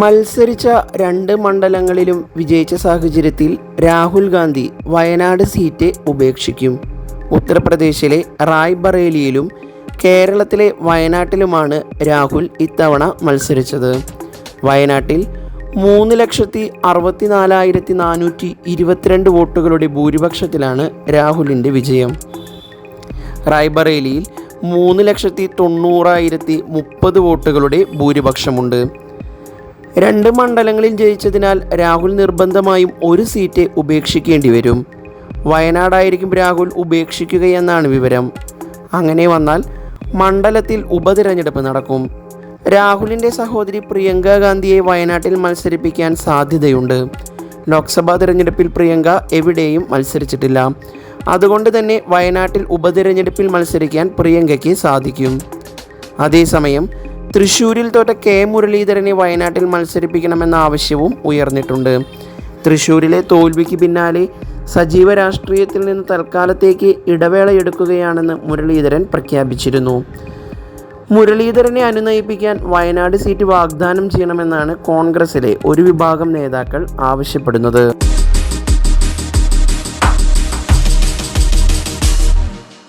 മത്സരിച്ച രണ്ട് മണ്ഡലങ്ങളിലും വിജയിച്ച സാഹചര്യത്തിൽ രാഹുൽ ഗാന്ധി വയനാട് സീറ്റ് ഉപേക്ഷിക്കും. ഉത്തർപ്രദേശിലെ റായ്ബറേലിയിലും കേരളത്തിലെ വയനാട്ടിലുമാണ് രാഹുൽ ഇത്തവണ മത്സരിച്ചത്. വയനാട്ടിൽ മൂന്ന് ലക്ഷത്തി അറുപത്തിനാലായിരത്തി നാനൂറ്റി ഇരുപത്തിരണ്ട് വോട്ടുകളുടെ ഭൂരിപക്ഷത്തിലാണ് രാഹുലിന്റെ വിജയം. റായ്ബറേലിയിൽ മൂന്ന് ലക്ഷത്തി തൊണ്ണൂറായിരത്തി മുപ്പത് വോട്ടുകളുടെ ഭൂരിപക്ഷമുണ്ട്. രണ്ട് മണ്ഡലങ്ങളിൽ ജയിച്ചതിനാൽ രാഹുൽ നിർബന്ധമായും ഒരു സീറ്റ് ഉപേക്ഷിക്കേണ്ടി വരും. വയനാടായിരിക്കും രാഹുൽ ഉപേക്ഷിക്കുകയെന്നാണ് വിവരം. അങ്ങനെ വന്നാൽ മണ്ഡലത്തിൽ ഉപതിരഞ്ഞെടുപ്പ് നടക്കും. രാഹുലിന്റെ സഹോദരി പ്രിയങ്ക ഗാന്ധിയെ വയനാട്ടിൽ മത്സരിപ്പിക്കാൻ സാധ്യതയുണ്ട്. ലോക്സഭാ തിരഞ്ഞെടുപ്പിൽ പ്രിയങ്ക എവിടെയും മത്സരിച്ചിട്ടില്ല. അതുകൊണ്ട് തന്നെ വയനാട്ടിൽ ഉപതിരഞ്ഞെടുപ്പിൽ മത്സരിക്കാൻ പ്രിയങ്കയ്ക്ക് സാധിക്കും. അതേസമയം തൃശൂരിൽ തോറ്റ കെ മുരളീധരനെ വയനാട്ടിൽ മത്സരിപ്പിക്കണമെന്ന ആവശ്യവും ഉയർന്നിട്ടുണ്ട്. തൃശൂരിലെ തോൽവിക്ക് പിന്നാലെ സജീവ രാഷ്ട്രീയത്തിൽ നിന്ന് തൽക്കാലത്തേക്ക് ഇടവേള എടുക്കുകയാണെന്ന് മുരളീധരൻ പ്രഖ്യാപിച്ചിരുന്നു. മുരളീധരനെ അനുനയിപ്പിക്കാൻ വയനാട് സീറ്റ് വാഗ്ദാനം ചെയ്യണമെന്നാണ് കോൺഗ്രസിലെ ഒരു വിഭാഗം നേതാക്കൾ ആവശ്യപ്പെടുന്നത്.